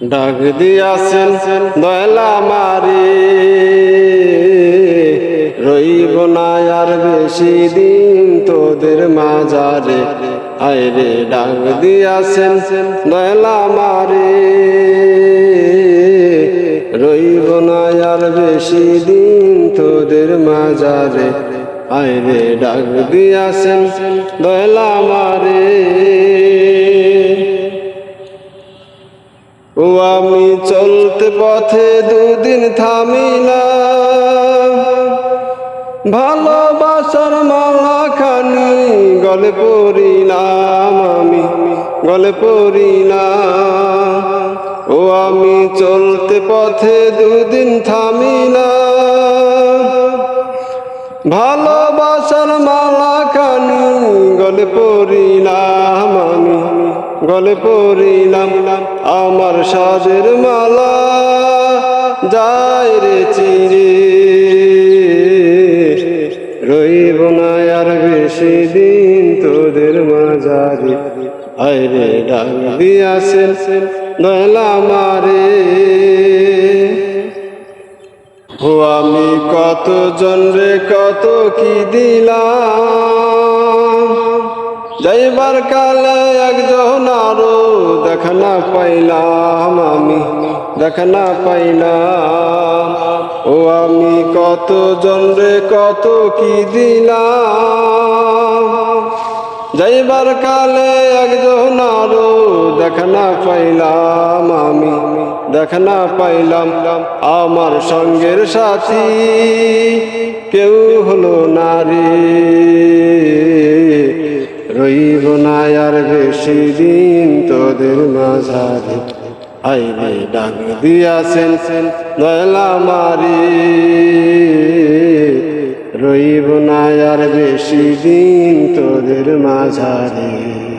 ডাক দিয়াছেন, দয়লা মারি। রইব না আর বেশি দিন তোদের মাজারে আইরে ডাক দিয়াছেন, দয়লা মারি। রইব না আর বেশি দিন তোদের মাজারে আইরে ডাক দিয়াছেন, দয়লা মারে। ও আমি চলতে পথে দুদিন থামিলাম। ভালোবাসার মালা খানি গলে পড়িলাম আমি, গলে পড়িলাম। ও আমি চলতে পথে দুদিন থামিলাম। ভালোবাসার মালা খানি গলে পড়িলাম। গলে পড়িলাম আমার সাজের মালা যায় রে চিরে রইব না আর বেশি দিন তোদের মাঝারে। আইরে ডাক দিয়াছেন দয়লা মারে ও আমি কত জন রে, কত কি দিলাম? যাইবার কালে একজন আরও দেখা না পাইলাম আমি, দেখা না পাইলাম। ও আমি কত জন রে, কত কি দিলাম? যাইবার কালে একজন আরও দেখা না পাইলাম আমি, দেখা না পাইলাম। আমার সঙ্গের সাথী কেউ হলো নারী। রইব না আর বেশি দিন তোদের মাঝারে। আইরে ডাক দিয়াছেন দয়লা মারি। রইব না আর বেশি দিন তোদের মাঝারে।